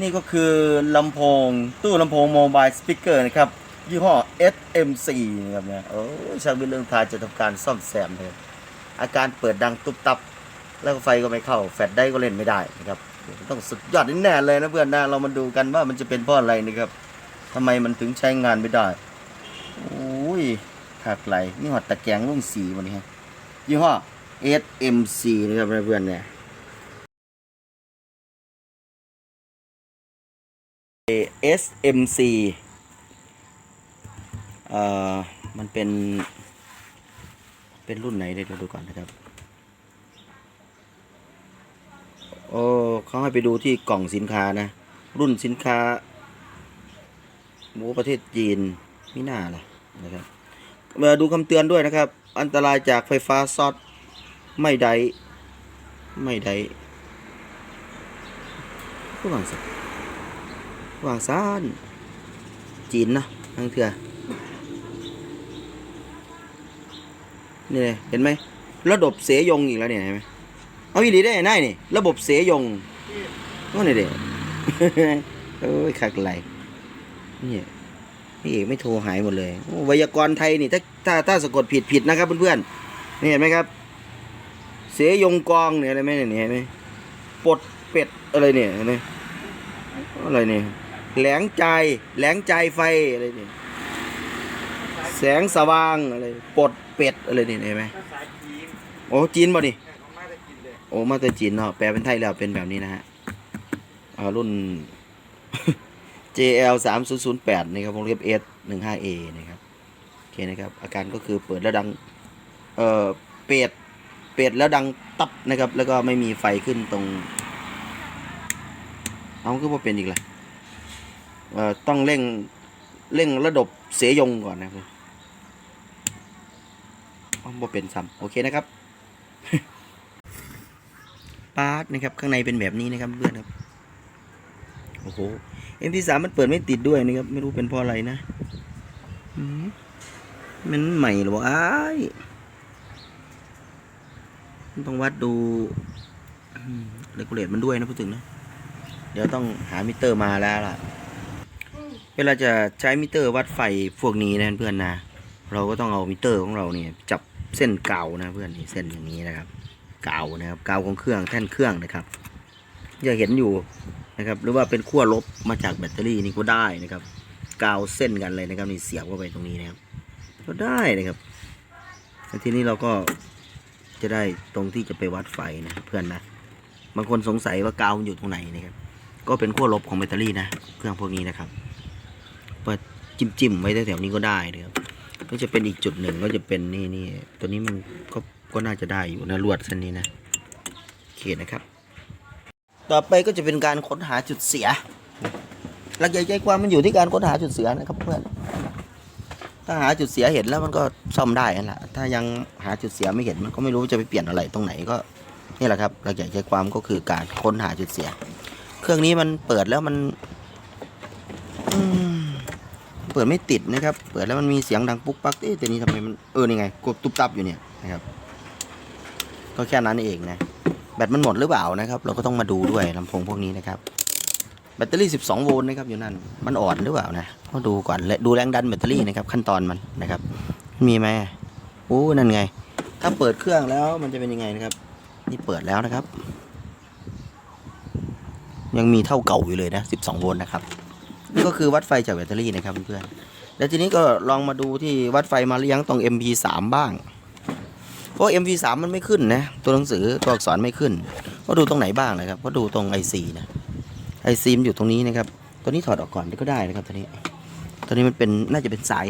นี่ก็คือลำโพงตู้ลำโพงโมบายสปีกเกอร์นะครับ ยี่ห้อ SMC นะครับเนี่ยโอ้ช่างวิทย์เรื่องทายจะทำการซ่อมแซมเลยอาการเปิดดังตุบตับ แล้วก็ไฟก็ไม่เข้า แฟลชได้ก็เล่นไม่ได้นะครับ ต้องสุดยอดแน่เลยนะเพื่อนนะ เรามาดูกันว่ามันจะเป็นเพราะอะไรนะครับทำไมมันถึงใช้งานไม่ได้โอ้ยขาดไหลนี่หอดตะแกรงรุ่งสีวันนี้ยี่ห้อ SMC นะครับเพื่อนเนี่ย SMC เอ่อ มันเป็น เป็นรุ่นไหนเดี๋ยวดูก่อนนะครับ โอ้เขาให้ไปดูที่กล่องสินค้านะ รุ่นสินค้า หมูประเทศจีนม่น่าล่ะนะครับ มาดูคำเตือนด้วยนะครับ อันตรายจากไฟฟ้าช็อตไม่ได้ ไม่ได้ผู้วางสัก วางซานจีนนะทั้งเถื่อนี่เลยเห็นไหมระบบเสยงอีกแล้วเนี่ยเห็นไหมเอาอีหลีได้ไงนี่ระบบเสยงว่าไหนเด็โอ้ยขักไหลนี่พี่เอกไม่โทรหายหมดเลยไวยากรณ์ไทยนี่ถ้าถ้าถ้าสะกดผิดผิดนะครับเพื่อนๆนี่เห็นไหมครับ เสยงกองเนี่ยอะไรไหมเนี่ยเห็นไหมปดเป็ดอะไรเนี่ยเห็นไหมอะไรเนี่ย แหลงใจ แหลงใจไฟอะไรเนี่ยแสงสว่างอะไรปลดเป็ดอะไรเนี่ยเห็นไหมภาษาจีนโอ้จีนบ่ดิแม่ของมาจะกินเลยโอ้มาแต่จีนเนาะแปลเป็นไทยแล้วเป็นแบบนี้นะฮะอ่ารุ่น JL 3 0 0 8นะครับวงเล็บ S 1 5 A นะครับโอเคนะครับ อาการก็คือเปิดแล้วดัง เอ่อเป็ดเป็ดแล้วดังตับนะครับ แล้วก็ไม่มีไฟขึ้นตรง เอาก็ว่าเป็นอีกละเอ่อ ต้องเร่งเร่งระดับเสยงก่อนนะครับอ๋อบ่เป็นซ้ำโอเคนะครับปาร์ตนะครับ ข้างในเป็นแบบนี้นะครับเพื่อนครับโอ้โห MP3 มันเปิดไม่ติดด้วยนะครับ ไม่รู้เป็นเพราะอะไรนะมันใหม่หรือเปล่าอ้ต้องวัดดูเรกูเลตมันด้วยนะพูดถึงนะ เดี๋ยวต้องหามิเตอร์มาแล้วล่ะ เวลาจะใช้มิเตอร์วัดไฟพวกนี้นะเพื่อนนะ เราก็ต้องเอามิเตอร์ของเราเนี่ยจับเส้นเก่านะเพื่อนนี่เส้นอย่างนี้นะครับ เก่านะครับกาวของเครื่องแท่นเครื่องนะครับจะเห็นอยู่นะครับหรือว่าเป็นขั้วลบมาจากแบตเตอรี่นี่ก็ได้นะครับกาวเส้นกันเลยนะครับนี่เสียบเข้าไปตรงนี้นะครับก็ได้นะครับแล้วทีนี้เราก็จะได้ตรงที่จะไปวัดไฟนะเพื่อนนะบางคนสงสัยว่ากาวมันอยู่ตรงไหนนะครับก็เป็นขั้วลบของแบตเตอรี่นะเครื่องพวกนี้นะครับ เปิดจิ้มจิ้มๆไว้แถวๆนี้ก็ได้นะครับก็จะเป็นอีกจุดหนึ่งก็จะเป็นนี่นี่ตัวนี้มันก็ก็น่าจะได้อยู่นะลวดเส้นนี้นะโอเคนะครับ ต่อไปก็จะเป็นการค้นหาจุดเสียหลักใหญ่ใจความมันอยู่ที่การค้นหาจุดเสียนะครับเพื่อนถ้าหาจุดเสียเห็นแล้วมันก็ซ่อมได้นั่นแหละถ้ายังหาจุดเสียไม่เห็นมันก็ไม่รู้จะไปเปลี่ยนอะไรตรงไหนก็นี่แหละครับหลักใหญ่ใจความก็คือการค้นหาจุดเสีย เครื่องนี้มันเปิดแล้วมัน เปิดไม่ติดนะครับ เปิดแล้วมันมีเสียงดังปุ๊กปักเอ๊ะแต่นี้ทำไมมันเออนี่ไงกดตุ๊บตับอยู่เนี่ยนะครับก็แค่นั้นเองนะแบตมันหมดหรือเปล่านะครับ เราก็ต้องมาดูด้วยลำโพงพวกนี้นะครับ แบตเตอรี่ 12 โวลต์นะครับอยู่นั่นมันอ่อนหรือเปล่านะก็ดูก่อนและดูแรงดันแบตเตอรี่นะครับขั้นตอนมันนะครับ มีไหมโอ้นั่นไง ถ้าเปิดเครื่องแล้วมันจะเป็นยังไงนะครับ นี่เปิดแล้วนะครับ ยังมีเท่าเก่าอยู่เลยนะ 12 โวลต์นะครับ ก็คือวัดไฟจากแบตเตอรี่นะครับเพื่อนๆแล้วทีนี้ก็ลองมาดูที่วัดไฟมาเลี้ยงตรง MP3 บ้าง เพราะ MP3 มันไม่ขึ้นนะ ตัวหนังสือตัวอักษรไม่ขึ้น ก็ดูตรงไหนบ้างนะครับ ก็ดูตรง IC นะ IC มันอยู่ตรงนี้นะครับ ตัวนี้ถอดออกก่อนก็ได้นะครับตัวนี้ ตัวนี้มันเป็นน่าจะเป็นสาย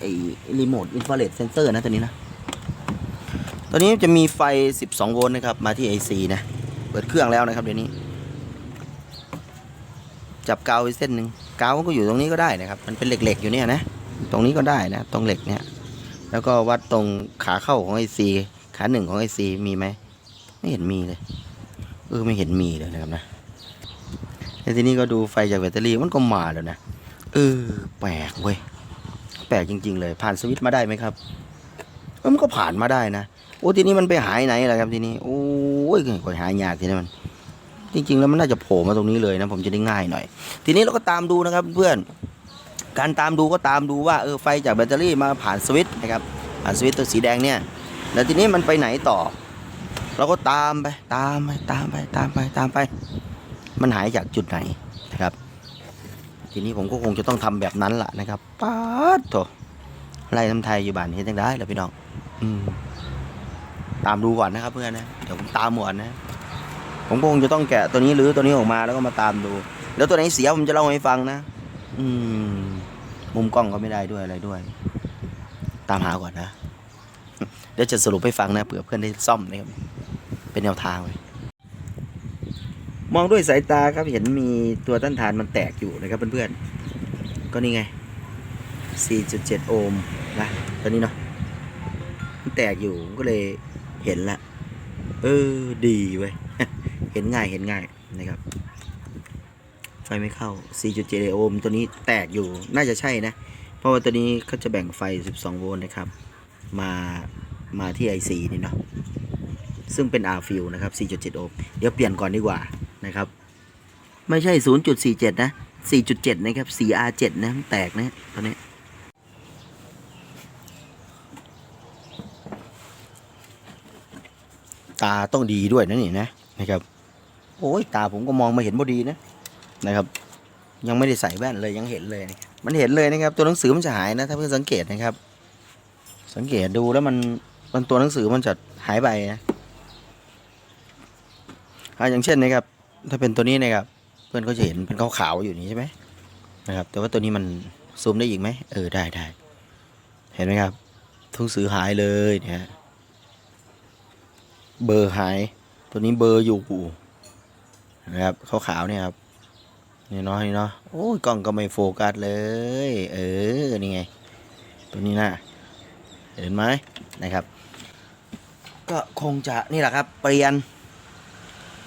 ไอ้รีโมทอินฟราเรดเซนเซอร์นะตัวนี้นะ ตัวนี้จะมีไฟ 12 โวลต์นะครับมาที่ IC นะ เปิดเครื่องแล้วนะครับเดี๋ยวนี้จับกาวไว้เส้นหนึ่ง กาวก็อยู่ตรงนี้ก็ได้นะครับ มันเป็นเหล็กๆอยู่เนี่ยนะ ตรงนี้ก็ได้นะ ตรงเหล็กเนี่ย แล้วก็วัดตรงขาเข้าของไอซีขาหนึ่งของไอซีมีไหม ไม่เห็นมีเลย เออไม่เห็นมีเลยนะครับนะแล้วทีนี้ก็ดูไฟจากแบตเตอรี่มันก็มาแล้วนะ เออแปลกเว้ย แปลกจริง ๆ เลย ผ่านสวิตช์มาได้ไหมครับ เออมันก็ผ่านมาได้นะ โอ้ทีนี้มันไปหายไหนล่ะครับทีนี้ โอ้ยก็หายากทีนี้มัน จริงๆแล้วมันน่าจะโผล่มาตรงนี้เลยนะผมจะได้ง่ายหน่อย ทีนี้เราก็ตามดูนะครับเพื่อนการตามดูก็ตามดูว่าเออไฟจากแบตเตอรี่มาผ่านสวิตช์นะครับผ่านสวิตช์ตัวสีแดงเนี่ยแล้วทีนี้มันไปไหนต่อ เราก็ตามไปตามไปตามไปตามไปตามไป มันหายจากจุดไหนนะครับ ทีนี้ผมก็คงจะต้องทำแบบนั้นละนะครับป๊าดโถไล่ทำไทยอยู่บ้านเห็นจังได้แล้วพี่น้อง อืมตามดูก่อนนะครับเพื่อนนะ เดี๋ยวผมตามหมดนะ ผมก็คงจะต้องแกะตัวนี้หรือตัวนี้ออกมาแล้วก็มาตามดู แล้วตัวไหนเสียผมจะเล่าให้ฟังนะ อืม มุมกล้องก็ไม่ได้ด้วยอะไรด้วย ตามหาก่อนนะ เดี๋ยวจะสรุปให้ฟังนะเผื่อเพื่อนได้ซ่อมนะครับ เป็นแนวทางเลยมองด้วยสายตาครับเห็นมีตัวต้านทานมันแตกอยู่นะครับเพื่อนๆ ก็นี่ไง 4.7 โอห์มนะตัวนี้เนาะมันแตกอยู่ก็เลยเห็นละ เออ ดีเว้ย เห็นง่ายเห็นง่ายนะครับ ไฟไม่เข้า 4.7 โอห์มตัวนี้แตกอยู่น่าจะใช่นะ เพราะว่าตัวนี้เขาจะแบ่งไฟ 12 โวลต์นะครับ มามาที่ IC นี่เนาะซึ่งเป็น R fill นะครับ 4.7 โอห์มเดี๋ยวเปลี่ยนก่อนดีกว่านะครับ ไม่ใช่ 0.47 นะ 4.7 นะครับ 4R7 นะแตกนะตัวนี้ตาต้องดีด้วยนะนี่นะนะครับ อ้ยตาผมก็มองมาเห็นพอดีนะนะครับ ยังไม่ได้ใส่แว่นเลยยังเห็นเลยนะมันเห็นเลยนะครับ ตัวหนังสือมันจะหายนะ ถ้าเพื่อนสังเกตนะครับ สังเกตดูแล้วมันมันตัวหนังสือมันจะหายไปนะอ่าอย่างเช่นนะครับ ถ้าเป็นตัวนี้นะครับ เพื่อนก็จะเห็นเป็นขาวๆอยู่นี่ใช่ไหมนะครับ แต่ว่าตัวนี้มันซูมได้อีกไหมเออได้ได้เห็นไหมครับทุงสือหายเลยเนี่ยเบอร์หาย ตัวนี้เบอร์อยู่ นะครับขาวๆเนี่ยครับนี่เนาะนี่เนาะโอ้ยกล้องก็ไม่โฟกัสเลย เออนี่ไง ตัวนี้นะเห็นไหมนะครับ ก็คงจะนี่แหละครับ เปลี่ยน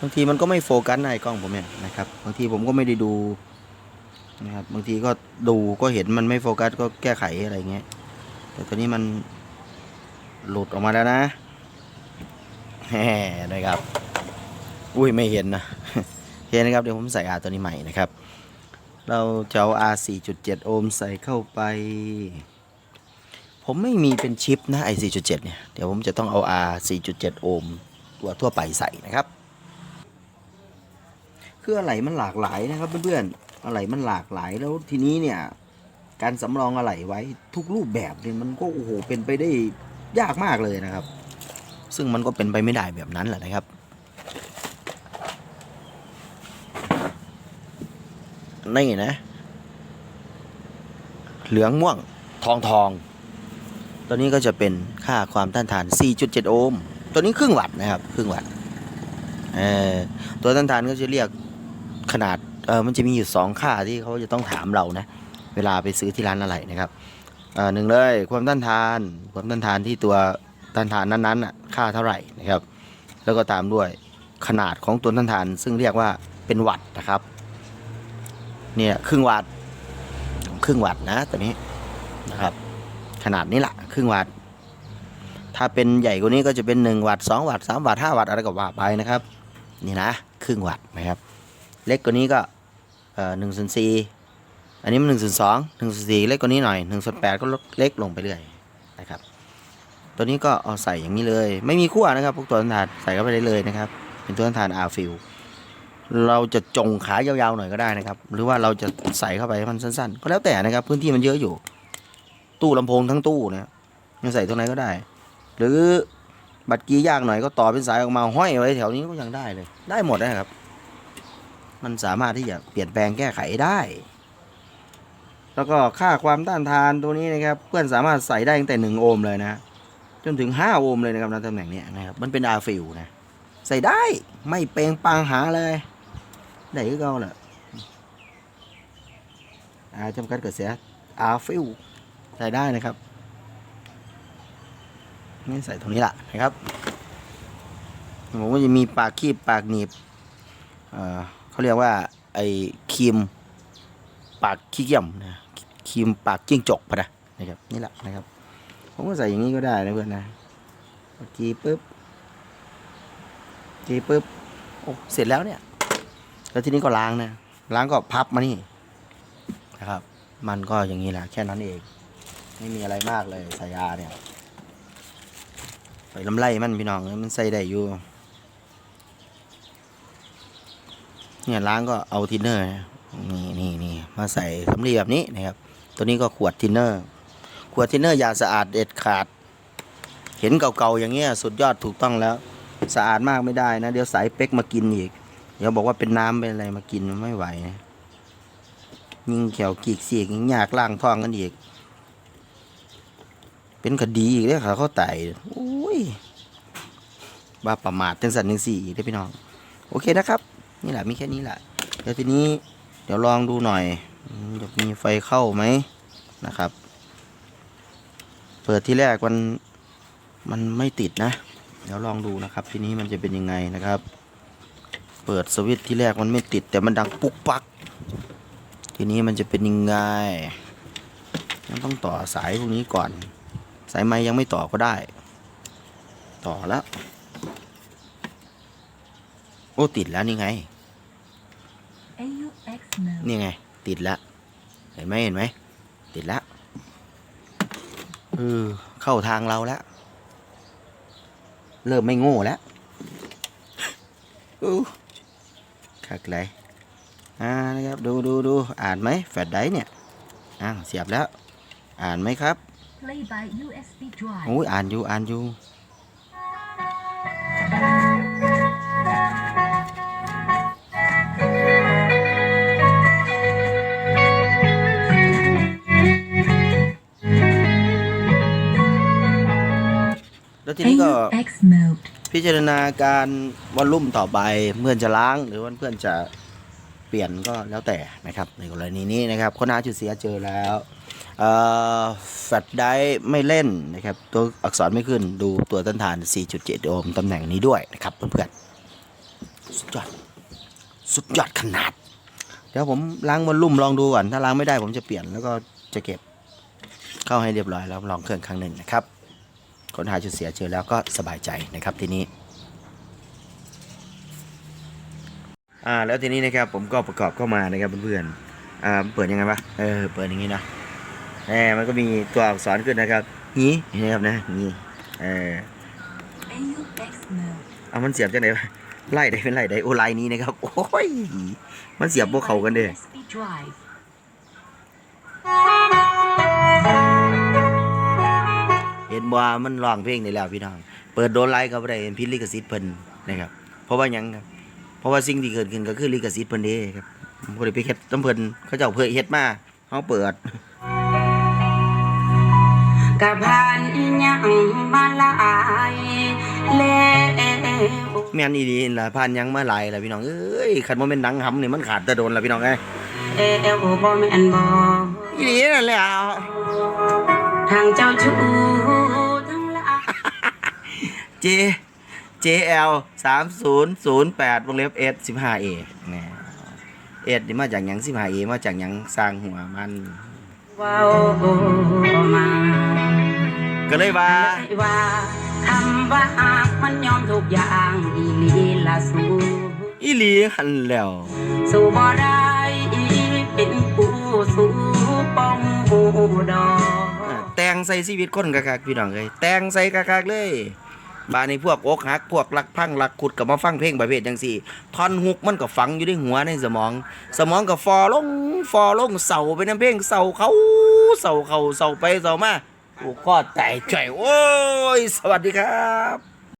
บางทีมันก็ไม่โฟกัสในกล้องผมเนี่ยนะครับบางทีผมก็ไม่ได้ดูนะครับบางทีก็ดูก็เห็นมันไม่โฟกัสก็แก้ไขอะไรเงี้ยแต่ตัวนี้มันหลุดออกมาแล้วนะแหมนะครับ อุ้ยไม่เห็นนะ เห็นนะครับเดี๋ยวผมใส่ R ตัวนี้ใหม่นะครับ เราจะเอา R 4.7 โอห์มใส่เข้าไป ผมไม่มีเป็นชิปนะไอ4.7 เนี่ย เดี๋ยวผมจะต้องเอา R 4.7 โอห์มตัวทั่วไปใส่นะครับคืออะไรมันหลากหลายนะครับเพื่อนๆอะไรมันหลากหลายแล้วทีนี้เนี่ยการสำรองอะไรไว้ทุกรูปแบบเนี่ยมันก็โอ้โหเป็นไปได้ยากมากเลยนะครับ ซึ่งมันก็เป็นไปไม่ได้แบบนั้นแหละนะครับ นี่นะ เหลืองม่วงทองทอง ตัวนี้ก็จะเป็นค่าความต้านทาน 4.7 โอห์ม ตัวนี้ครึ่งวัตต์นะครับ ครึ่งวัตต์เออตัวต้านทานก็จะเรียกขนาดเออมันจะมีอยู่สองค่าที่เขาจะต้องถามเรานะ เวลาไปซื้อที่ร้านอะไรนะครับเอ่อหนึ่งเลยความต้านทาน ความต้านทานที่ตัวต้านทานนั้นๆน่ะค่าเท่าไหร่นะครับ แล้วก็ตามด้วยขนาดของตัวต้านทาน ซึ่งเรียกว่าเป็นวัตต์นะครับ เนี่ยครึ่งวัตต์ครึ่งวัตต์นะตัวนี้นะครับ ขนาดนี้แหละครึ่งวัตต์ถ้าเป็นใหญ่กว่านี้ก็จะเป็น1วัตต์2วัตต์3วัตต์5วัตต์อะไรก็ว่าไปนะครับ นี่นะครึ่งวัตต์นะครับ เล็กกว่านี้ก็เอ่อหนึ่งส่วนสี่อันนี้มันหนึ่งส่วนสองหนึ่งส่วนสี่เล็กกว่านี้หน่อยหนึ่งส่วนแปดก็ลดเล็กลงไปเรื่อยนะครับ ตัวนี้ก็เอาใส่อย่างนี้เลย ไม่มีขั้วนะครับพวกตัวต้านทานใส่เข้าไปได้เลยนะครับ เป็นตัวต้านทานอาฟิล เราจะจงขายาวๆหน่อยก็ได้นะครับ หรือว่าเราจะใส่เข้าไปให้มันสั้นๆ ก็แล้วแต่นะครับ พื้นที่มันเยอะอยู่ ตู้ลำโพงทั้งตู้นะจะใส่ตรงไหนก็ได้ หรือบัตรกียากหน่อยก็ต่อเป็นสายออกมาห้อยไว้แถวนี้ก็ยังได้เลย ได้หมดนะครับ มันสามารถที่จะเปลี่ยนแปลงแก้ไขได้ แล้วก็ค่าความต้านทานตัวนี้นะครับ เพื่อนสามารถใส่ได้ตั้งแต่หนึ่งโอห์มเลยนะจนถึง 5 โอห์มเลยนะครับในตำแหน่งนี้นะครับ มันเป็นอาฟิลนะ ใส่ได้ไม่เปลงปังหาเลย ได้ก็เอาแหละอาจำกัดกระแสอาฟิลใส่ได้นะครับนี่ใส่ตรงนี้แหละนะครับผมก็จะมีปากคีบปากหนีบเขาเรียกว่าไอ้ครีมปากขี้เกียจนะครีมปากจิ้งจกปะนะนะครับนี่แหละนะครับ ผมก็ใส่อย่างนี้ก็ได้นะเพื่อนนะจีปุ๊บจีปุ๊บโอ้เสร็จแล้วเนี่ย แล้วทีนี้ก็ล้างนะล้างก็พับมานี่นะครับ มันก็อย่างนี้แหละแค่นั้นเอง ไม่มีอะไรมากเลยสายาเนี่ยไปลำไรมันพี่น้องมันใส่ได้อยู่เนี่ยล้างก็เอาทินเนอร์นะนี่นี่นี่มาใส่สำลีแบบนี้นะครับ ตัวนี้ก็ขวดทินเนอร์ ขวดทินเนอร์อย่าสะอาดเด็ดขาด เห็นเก่าๆอย่างเงี้ยสุดยอดถูกต้องแล้ว สะอาดมากไม่ได้นะ เดี๋ยวสายเป๊กมากินอีก เดี๋ยวบอกว่าเป็นน้ำเป็นอะไรมากินมันไม่ไหวนะยิงเขียวกีกเสียกยิงยากล่างท้องกันอีก เป็นคดีอีกเลยค่ะเขาไต่โอ้ยบ้าประมาทจังสันจังสี่อีกได้พี่น้อง โอเคนะครับ นี่แหละมีแค่นี้แหละเดี๋ยวทีนี้เดี๋ยวลองดูหน่อยจะมีไฟเข้าไหมนะครับ เปิดที่แรกมันมันไม่ติดนะ เดี๋ยวลองดูนะครับ ทีนี้มันจะเป็นยังไงนะครับ เปิดสวิตช์ที่แรกมันไม่ติด แต่มันดังปุ๊กปัก ทีนี้มันจะเป็นยังไงยังต้องต่อสายพวกนี้ก่อน สายไม้ยังไม่ต่อก็ได้ ต่อแล้ว โอ้ติดแล้วนี่ไง นี่ไง ติดแล้วเห็นไหมเห็นไหม ติดแล้วเออเข้าทางเราแล้ว เริ่มไม่โง่แล้วอ คักเลยอ่านะครับดูดูดูอ่านไหมแฟลชไดรฟ์เนี่ยอ้าวเสียบแล้ว อ่านไหมครับ Play by USB drive. โอ้ยอ่านอยู่อ่านอยู่แล้วทีนี้ก็ AUX mode. พิจารณาการวอลลุ่มต่อไปเพื่อนจะล้างหรือว่าเพื่อนจะเปลี่ยนก็แล้วแต่นะครับในกรณีนี้นะครับคนหาจุดเสียเจอแล้วแฟลชไดไม่เล่นนะครับตัวอักษรไม่ขึ้นดูตัวต้านทาน 4.7 โอห์มตำแหน่งนี้ด้วยนะครับเพื่อนๆสุดยอดสุดยอดขนาด เดี๋ยวผมล้างวอลลุ่มลองดูก่อนถ้าล้างไม่ได้ผมจะเปลี่ยนแล้วก็จะเก็บเข้าให้เรียบร้อยแล้วลองเครื่องครั้งหนึ่งนะครับ ค้นหาจุดเสียเจอแล้วก็สบายใจนะครับทีนี้อ่าแล้วทีนี้นะครับผมก็ประกอบเข้ามานะครับเพื่อนๆอ่าเปิดยังไงวะเออเปิดอย่างนี้นะแหมมันก็มีตัวอักษรขึ้นนะครับนี้นะครับนะนี่เออเอามันเสียบจังไหนวะไล่ได้เป็นไล่ได้โอไลน์นี้นะครับโอ้ยมันเสียบพวกเขากันเด้ USB drive. เห็นว่ามันร้องเพลงได้แล้วพี่น้อง เปิดโดนไลน์ก็บ่ได้เป็นพิษลิขสิทธิ์เพิ่นนะครับ เพราะว่าหยังครับ เพราะว่าสิ่งที่เกิดขึ้นก็คือลิขสิทธิ์เพิ่นเด้ครับบ่ได้ไปเฮ็ดน้ำเพิ่นเขาเจ้าเพิ่นเฮ็ดมาเฮาเปิดกะผ่านอีหยังมาหลายแล้วแม่นอีดีล่ะผ่านหยังมาหลายล่ะพี่น้องเอ้ยคันบ่แม่นหนังหำนี่มันขาดแต่โดนล่ะพี่น้องเอ้ยเอวบ่แม่นบ่อีดีนั่นแหละทางเจ้าชู้ J JL 3 0 0 8วงเล็บ S 15 A เนี่ย S นี่มาจากยัง15 A มาจากยังสร้างหัวมันว้าวมา ก็เลยว่าคำว่าอากมันยอมทุกอย่างอีลีละสูอีหลีหันแล้วสู่บ่ได้เป็นกูสู่ปองบูดอแต่งใส่ชีวิตคนกะกะกพี่น้องเลยแต่งใส่กะกะเลย บานี้พวกอกหักพวกลักพังลักขุดกับมาฟังเพลงประเภทจังสี่ท่อนฮุกมันก็ฝังอยู่ในหัวในสมอง สมองก็ฟอลงฟอลงเสาไปน้ำเพลงเสาเขาเสาเขาเสาไปเสามาโอ้ก็แตกใจโอ้ย สวัสดีครับ